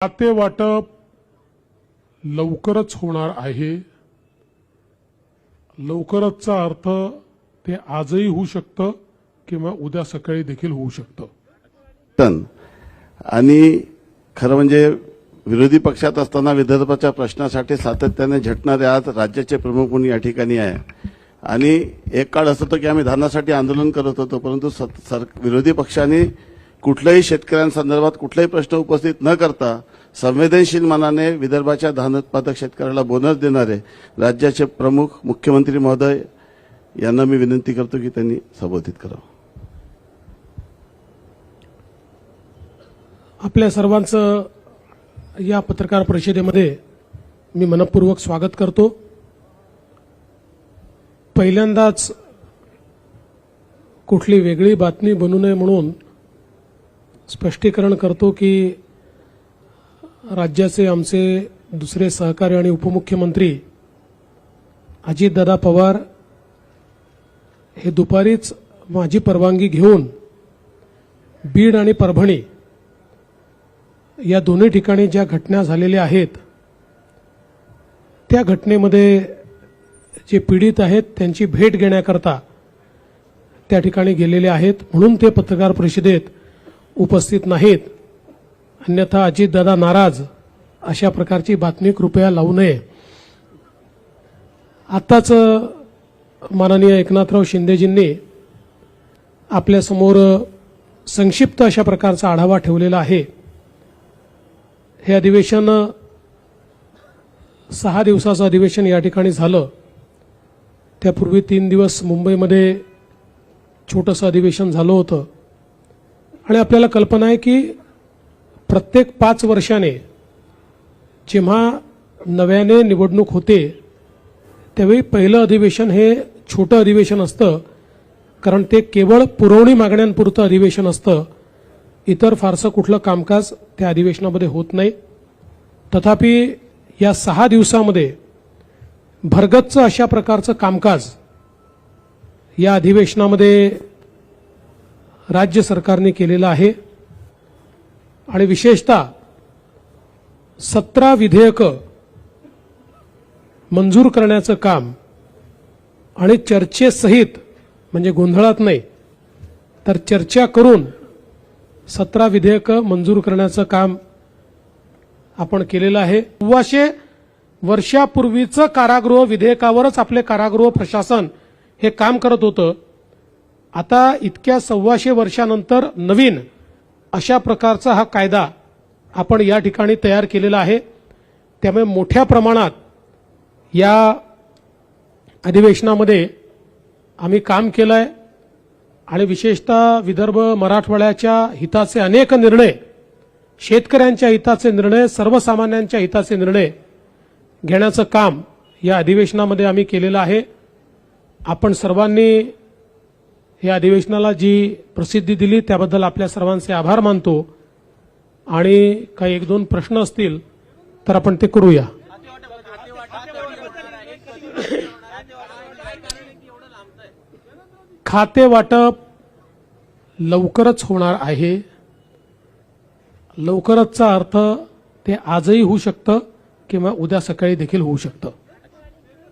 खाते वाटप लवकरच होणार आहे. लवकरचचा अर्थ ते आजही होऊ शकतं किंवा उद्या सकाळी देखील होऊ शकतं. टन. आणि खरं म्हणजे विरोधी पक्षात असताना विदर्भाच्या प्रश्नासाठी सातत्याने झटणारे आज राज्याचे प्रमुख म्हणून या ठिकाणी आहे. आणि एक काळ असं होतं की आम्ही धानासाठी आंदोलन करत होतो परंतु सर विरोधी पक्षाने कुठल्याही शेतकऱ्यांसंदर्भात कुठलाही प्रश्न उपस्थित न करता संवेदनशील मनाने विदर्भाच्या धान उत्पादक शेतकऱ्याला बोनस देणारे राज्याचे प्रमुख मुख्यमंत्री महोदय यांना मी विनंती करतो की त्यांनी संबोधित करावं. आपल्या सर्वांचं या पत्रकार परिषदेमध्ये मी मनपूर्वक स्वागत करतो. पहिल्यांदाच कुठली वेगळी बातमी बनू नये म्हणून स्पष्टीकरण करतो की राज्याचे आमचे दुसरे सहकारी आणि उपमुख्यमंत्री अजितदादा पवार हे दुपारीच माझी परवानगी घेऊन बीड आणि परभणी या दोन्ही ठिकाणी ज्या घटना झालेल्या आहेत त्या घटनेमध्ये जे पीडित आहेत त्यांची भेट घेण्याकरता त्या ठिकाणी गेलेले आहेत. म्हणून ते पत्रकार परिषदेत उपस्थित नाहीत. अन्यथा अजितदादा नाराज अशा प्रकारची बातमी कृपया लावू नये. आत्ताच माननीय एकनाथराव शिंदेजींनी आपल्यासमोर संक्षिप्त अशा प्रकारचा आढावा ठेवलेला आहे. हे अधिवेशन सहा दिवसाचं अधिवेशन या ठिकाणी झालं. त्यापूर्वी तीन दिवस मुंबईमध्ये छोटंसं अधिवेशन झालं होतं. आणि आपल्याला कल्पना आहे की प्रत्येक पाच वर्षाने जेव्हा नव्याने निवडणूक होते त्यावेळी पहिलं अधिवेशन हे छोटं अधिवेशन असतं कारण ते केवळ पुरवणी मागण्यांपुरतं अधिवेशन असतं. इतर फारसं कुठलं कामकाज त्या अधिवेशनामध्ये होत नाही. तथापि या सहा दिवसामध्ये भरगतचं अशा प्रकारचं कामकाज या अधिवेशनामध्ये राज्य सरकारने केलेलं आहे. आणि विशेषतः सतरा विधेयकं मंजूर करण्याचं काम आणि चर्चेसहित म्हणजे गोंधळात नाही तर चर्चा करून सतरा विधेयकं मंजूर करण्याचं काम आपण केलेलं आहे. सव्वाशे वर्षापूर्वीचं कारागृह विधेयकावरच आपले कारागृह प्रशासन हे काम करत होतं. आता इतक्या सव्वाशे वर्षानंतर नवीन अशा प्रकारचा हा कायदा आपण या ठिकाणी तयार केलेला आहे. त्यामुळे मोठ्या प्रमाणात या अधिवेशनामध्ये आम्ही काम केलं आहे आणि विशेषतः विदर्भ मराठवाड्याच्या हिताचे अनेक निर्णय शेतकऱ्यांच्या हिताचे निर्णय सर्वसामान्यांच्या हिताचे निर्णय घेण्याचं काम या अधिवेशनामध्ये आम्ही केलेलं आहे. आपण सर्वांनी या अधिवेशनाला जी प्रसिद्धी दिली त्याबद्दल आपल्या सर्वांचे आभार मानतो. आणि काही एक दोन प्रश्न असतील तर आपण ते करूया. खाते वाटप लवकरच होणार आहे. लवकरचचा अर्थ ते आजही होऊ शकतं किंवा उद्या सकाळी देखील होऊ शकतं.